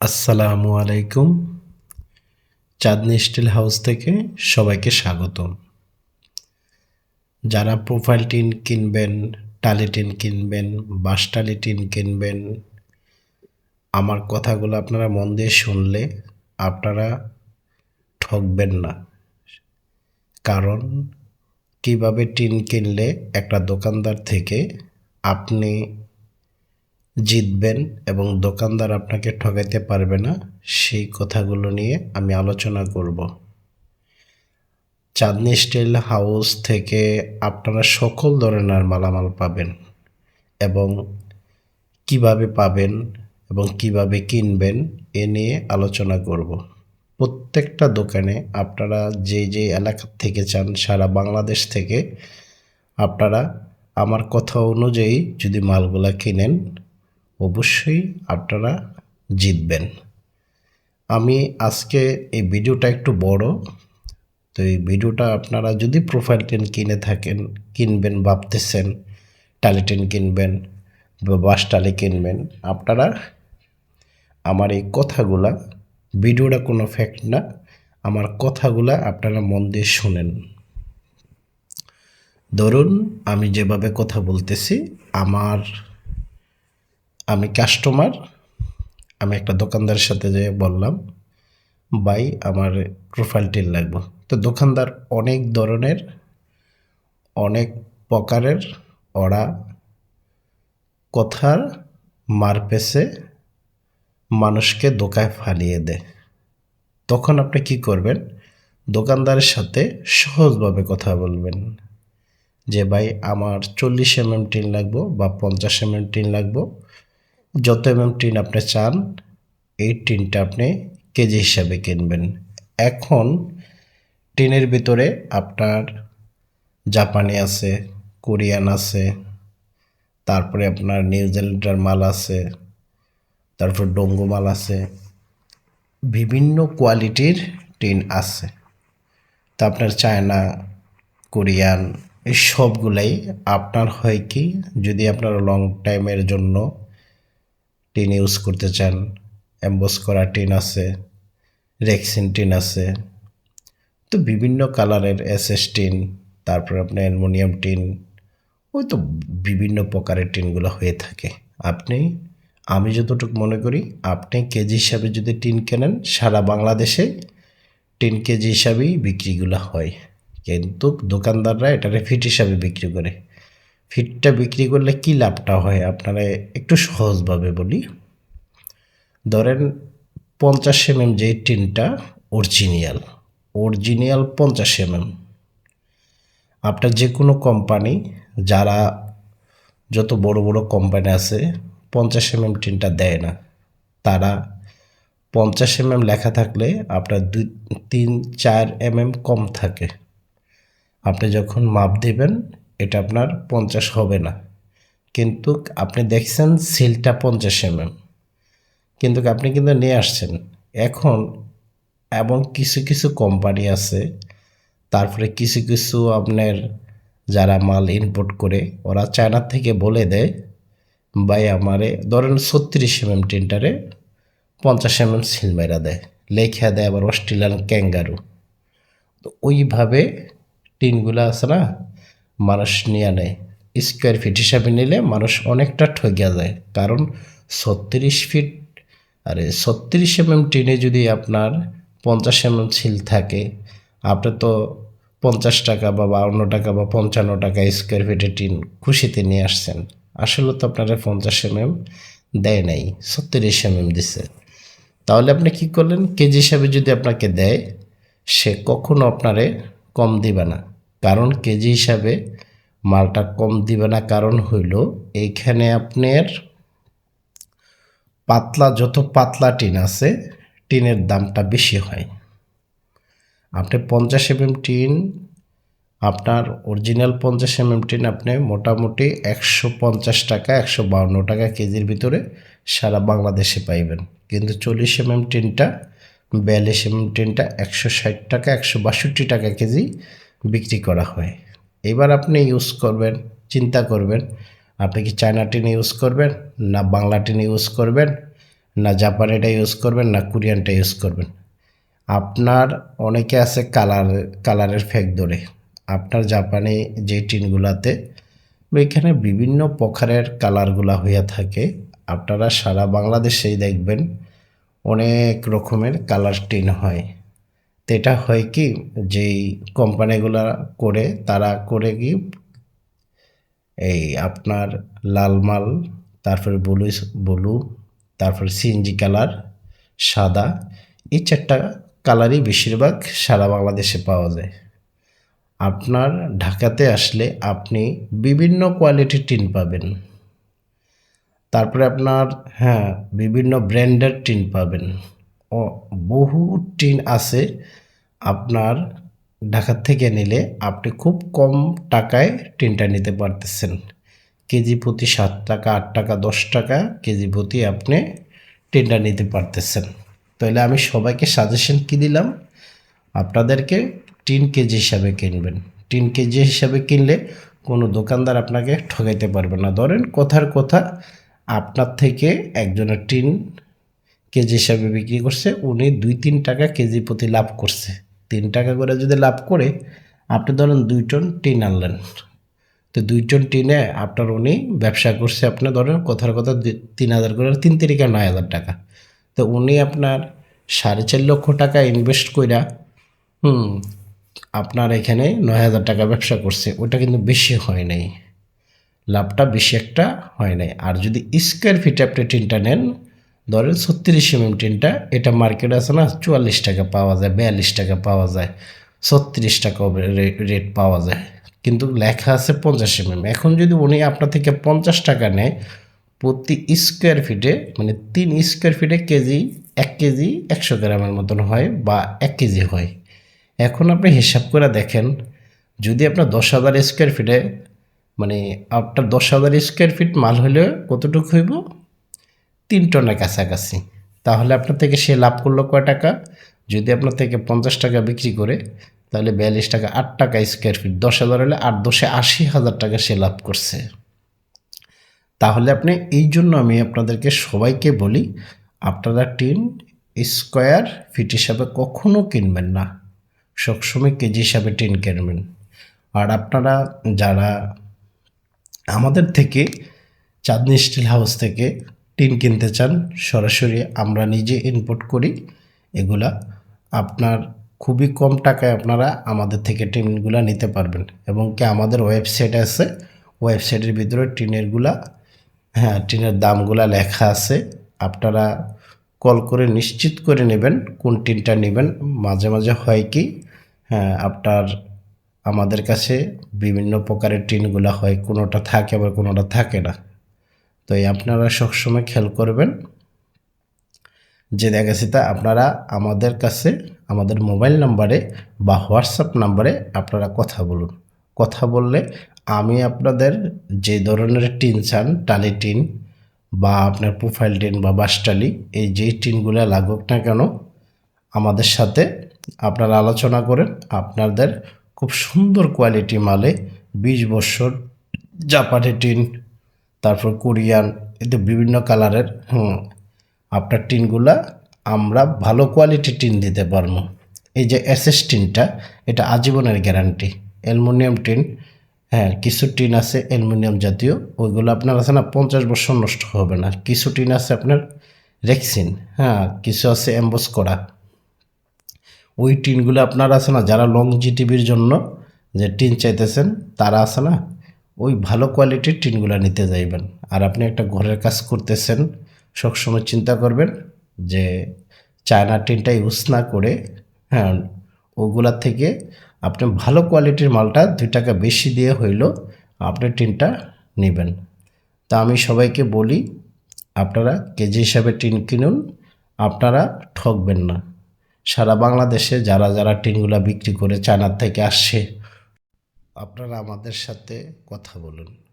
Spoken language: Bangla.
আসসালামু আলাইকুম, চাঁদনি স্টিল হাউস থেকে সবাইকে স্বাগতম। যারা প্রোফাইল টিন কিনবেন, টালি টিন কিনবেন, বাঁশ টালি টিন কিনবেন, আমার কথাগুলো আপনারা মন দিয়ে শুনলে আপনারা ঠকবেন না। কারণ কীভাবে টিন কিনলে একটা দোকানদার থেকে আপনি জিতবেন এবং দোকানদার আপনাকে ঠকাইতে পারবে না, সেই কথাগুলো নিয়ে আমি আলোচনা করব। চাঁদনি স্টিল হাউস থেকে আপনারা সকল ধরনের মালামাল পাবেন এবং কীভাবে পাবেন এবং কীভাবে কিনবেন এ নিয়ে আলোচনা করব। প্রত্যেকটা দোকানে আপনারা যে যে এলাকা থেকে চান, সারা বাংলাদেশ থেকে আপনারা আমার কথা অনুযায়ী যদি মালগুলা কিনেন অবশ্যই আপনারা জিতবেন। আমি আজকে এই ভিডিওটা একটু বড়। তো এই ভিডিওটা আপনারা যদি প্রোফাইল টেন কিনে থাকেন, কিনবেন, ভাবতেছেন টালি টেন কিনবেন বা বাস টালি কিনবেন, আপনারা আমার এই কথাগুলা, ভিডিওটা কোনো ফ্যাক্ট না, আমার কথাগুলা আপনারা মন দিয়ে শোনেন। ধরুন আমি যেভাবে কথা বলতেছি, আমার আমি কাস্টমার আমি একটা দোকানদারের সাথে যেয়ে বললাম, ভাই, আমার প্রোফাইল টিল লাগবে। তো দোকানদার অনেক ধরনের, অনেক প্রকারের, ওরা কথার মার মারপেসে মানুষকে দোকায় ফালিয়ে দেয়। তখন আপনি কি করবেন? দোকানদারের সাথে সহজভাবে কথা বলবেন যে, ভাই, আমার চল্লিশ এম এম টিন লাগবো বা পঞ্চাশ এম এম টিন লাগবো। যত এমএম টিন আপনি চান, এই টিনটা আপনি কেজি হিসাবে কিনবেন। এখন টিনের ভিতরে আপনার জাপানি আছে, কোরিয়ান আছে, তারপরে আপনার নিউজিল্যান্ডের মাল আছে, তারপর ডোঙ্গো মাল আছে, বিভিন্ন কোয়ালিটির টিন আছে। তা আপনার চায়না, কোরিয়ান, এই সবগুলাই আপনার হয় কি, যদি আপনার লং টাইমের জন্য টিন ইউজ করতে চান অ্যাম্বস করা টিন আছে, রেক্সিন টিন আছে। তো বিভিন্ন কালারের এসএস টিন, তারপর আপনার অ্যালমোনিয়াম টিন, ওই তো বিভিন্ন প্রকারের টিনগুলো হয়ে থাকে। আপনি, আমি যতটুকু মনে করি, আপনি কেজি হিসাবে যদি টিন কেনেন, সারা বাংলাদেশে টিন কেজি হিসাবেই বিক্রিগুলো হয়। কিন্তু দোকানদাররা এটারে ফিট হিসাবে বিক্রি করে। ফিটটা বিক্রি করলে কি লাভটা হয়? আপনারা একটু সহজভাবে বলি। ধরেন পঞ্চাশ এমএম যে টিনটা অরিজিনিয়াল অরিজিনিয়াল পঞ্চাশ এমএম। আপনার যে কোনো কোম্পানি, যারা যত বড় বড় কোম্পানি আছে, পঞ্চাশ এমএম টিনটা দেয় না। তারা পঞ্চাশ এমএম লেখা থাকলে আপনার দুই, তিন, চার এমএম কম থাকে। আপনি যখন মাপ দেবেন এটা আপনার পঞ্চাশ হবে না। কিন্তু আপনি দেখছেন সিলটা পঞ্চাশ এমএম। কিন্তু আপনি কিন্তু নিয়ে আসছেন। এখন এবং কিছু কিছু কোম্পানি আছে, তারপরে কিছু কিছু আপনার যারা মাল ইনপোর্ট করে, ওরা চায়নার থেকে বলে দেয়, ভাই, আমারে ধরেন ছত্রিশ এমএম টিনটারে পঞ্চাশ এমএম সিল মেরা দেয়। লেখা দেয় আবার অস্ট্রেলিয়ান ক্যাঙ্গারু। তো ওইভাবে টিনগুলো আছে না মানুষ নিয়ে নেয়। স্কোয়ার ফিট হিসাবে নিলে মানুষ অনেকটা ঠকিয়া যায়। কারণ ছত্রিশ ফিট আরে ছত্রিশ এমএম টিনে যদি আপনার পঞ্চাশ এমএম ছিল থাকে, আপনি তো পঞ্চাশ টাকা বা বাউন্ন টাকা বা পঞ্চান্ন টাকা স্কোয়ার ফিটে টিন খুশিতে নিয়ে আসছেন। আসলে তো আপনারা পঞ্চাশ এমএম দেয় নাই, ছত্রিশ এমএম দিছে। তাহলে আপনি কি করলেন? কেজি হিসাবে যদি আপনাকে দেয়, সে কখনো আপনারে কম দিবে না। কারণ কেজি হিসাবে মালটা কম দিবে না কারণ হইল এইখানে আপনার পাতলা যত পাতলা টিন আছে, টিনের দামটা বেশি হয়। আপনি পঞ্চাশ এমএম টিন, আপনার অরিজিনাল পঞ্চাশ এমএম টিন আপনি মোটামুটি একশো পঞ্চাশ টাকা, একশো বাউন্ন টাকা কেজির ভিতরে সারা বাংলাদেশে পাইবেন। কিন্তু চল্লিশ এমএম টিনটা, বিয়াল্লিশ এমএম টিনটা একশো ষাট টাকা, একশো বাষট্টি টাকা কেজি বিক্রি করা হয়। এবার আপনি ইউজ করবেন, চিন্তা করবেন, আপনি কি চায়না টিন ইউজ করবেন, না বাংলা টিন ইউজ করবেন, না জাপানিটা ইউজ করবেন, না কোরিয়ানটা ইউজ করবেন। আপনার অনেকে আছে কালার কালারের ফেক ধরে। আপনার জাপানি যে টিনগুলাতে এখানে বিভিন্ন প্রকারের কালারগুলা হইয়া থাকে। আপনারা সারা বাংলাদেশেই দেখবেন অনেক রকমের কালার টিন হয়। তো এটা হয় কি, যেই কোম্পানিগুলো করে, তারা করে কি, এই আপনার লাল মাল তারপরে ব্লু ব্লু, তারপরে সিএনজি কালার, সাদা, এই চারটা কালারই বেশিরভাগ সারা বাংলাদেশে পাওয়া যায়। আপনার ঢাকাতে আসলে আপনি বিভিন্ন কোয়ালিটির টিন পাবেন। তারপরে আপনার হ্যাঁ বিভিন্ন ব্র্যান্ডের টিন পাবেন। বহু টিন আছে আপনার ঢাকার থেকে নিলে আপনি খুব কম টাকায় টিনটা নিতে পারতেছেন। কেজি প্রতি সাত টাকা, আট টাকা, দশ টাকা কেজি প্রতি আপনি টিনটা নিতে পারতেছেন। তাহলে আমি সবাইকে সাজেশন কি দিলাম? আপনাদেরকে টিন কেজি হিসাবে কিনবেন। টিন কেজি হিসাবে কিনলে কোনো দোকানদার আপনাকে ঠকাইতে পারবে না। ধরেন কথার কথা, আপনার থেকে একজনের টিন কেজি হিসাবে বিক্রি করছে, উনি দুই তিন টাকা কেজি প্রতি লাভ করছে। তিন টাকা করে যদি লাভ করে, আপনি ধরেন দুই টন টিন আনলেন। তো দুই টন টিনে আপনার উনি ব্যবসা করছে আপনি ধরেন কথার কথা তিন হাজার করে, তিন তিরিকা নয় হাজার টাকা। তো উনি আপনার সাড়ে চার লক্ষ টাকা ইনভেস্ট কইরা, হুম, আপনার এখানে নয় হাজার টাকা ব্যবসা করছে। ওটা কিন্তু বেশি হয় নাই। লাভটা বেশি একটা হয় নাই। আর যদি স্কোয়ার ফিটে আপনি টিনটা নেন ধরেন ছত্রিশ এমএম টিনটা, এটা মার্কেট আছে না, চুয়াল্লিশ টাকা পাওয়া যায়, বিয়াল্লিশ টাকা পাওয়া যায়, ছত্রিশ টাকা রেট পাওয়া যায়। কিন্তু লেখা আছে পঞ্চাশ এমএম এখন যদি উনি আপনার থেকে পঞ্চাশ টাকা নেয়, প্রতি স্কোয়ার ফিটে মানে তিন স্কোয়ার ফিটে কেজি, এক কেজি একশো গ্রামের মতন হয় বা এক কেজি হয়। এখন আপনি হিসাব করে দেখেন, যদি আপনার দশ হাজার স্কোয়ার ফিটে মানে আপনার দশ হাজার স্কোয়ার ফিট মাল হলে কতটুকু হইব? তিন টনের কাছাকাছি। তাহলে আপনার থেকে সে লাভ করল কয় টাকা? যদি আপনার থেকে পঞ্চাশ টাকা বিক্রি করে, তাহলে বিয়াল্লিশ টাকা আট টাকা স্কোয়ার ফিট দশ হাজার হলে আট দশে আশি হাজার টাকা সে লাভ করছে। তাহলে আপনি এই জন্য আমি আপনাদেরকে সবাইকে বলি, আপনারা টিন স্কোয়ার ফিট হিসাবে কখনও কিনবেন না। সবসময় কেজি হিসাবে টিন কিনবেন। আর আপনারা যারা আমাদের থেকে চাঁদনি স্টিল হাউস থেকে টিন কিনতে চান, সরাসরি আমরা নিজে ইনপুট করি। এগুলা আপনার খুবই কম টাকায় আপনারা আমাদের থেকে টিনগুলা নিতে পারবেন। এবং কি আমাদের ওয়েবসাইট আছে ওয়েবসাইটের ভিতরে টিনেরগুলা হ্যাঁ টিনের দামগুলা লেখা আছে। আপনারা কল করে নিশ্চিত করে নেবেন কোন টিনটা নেবেন। মাঝে মাঝে হয় কি হ্যাঁ আপনার আমাদের কাছে বিভিন্ন প্রকারের টিনগুলো হয়, কোনোটা থাকে আবার কোনোটা থাকে না। তো এই আপনারা সবসময় খেয়াল করবেন যে দেখা তা আপনারা আমাদের কাছে, আমাদের মোবাইল নাম্বারে বা হোয়াটসঅ্যাপ নাম্বারে আপনারা কথা বলুন। কথা বললে আমি আপনাদের যে ধরনের টিন চান, টালি টিন বা আপনার প্রোফাইল টিন বা বাসটালি এই যেই টিনগুলো লাগুক না কেন, আমাদের সাথে আপনারা আলোচনা করেন। আপনাদের খুব সুন্দর কোয়ালিটি মালে বিশ বছর জাপানি টিন তারপর কোরিয়ান এতে বিভিন্ন কালারের, হুম, আপনার টিনগুলা আমরা ভালো কোয়ালিটি টিন দিতে পারব। এই যে এসএস টিনটা, এটা আজীবনের গ্যারান্টি অ্যালুমিনিয়াম টিন হ্যাঁ কিছু টিন আছে অ্যালুমিনিয়াম জাতীয়, ওইগুলো আপনার আছে না, পঞ্চাশ বছর নষ্ট হবে না। কিছু টিন আছে আপনার রেক্সিন হ্যাঁ কিছু আছে অ্যাম্বস করা ওই টিনগুলো আপনার আছে না, যারা লং জিটিভির জন্য যে টিন চাইতেছেন, তারা আছে না ওই ভালো কোয়ালিটির টিনগুলো নিতে যাইবেন। আর আপনি একটা ঘরের কাজ করতেছেন, সবসময় চিন্তা করবেন যে চায়না টিনটা ইউজ না করে হ্যাঁ ওগুলার থেকে আপনি ভালো কোয়ালিটির মালটা দুই টাকা বেশি দিয়ে হইলেও আপনি টিনটা নেবেন। তা আমি সবাইকে বলি, আপনারা কেজি হিসাবে টিন কিনুন, আপনারা ঠকবেন না। সারা বাংলাদেশে যারা যারা টিনগুলা বিক্রি করে চায়নার থেকে আসছে আপনারা আমাদের সাথে কথা বলুন।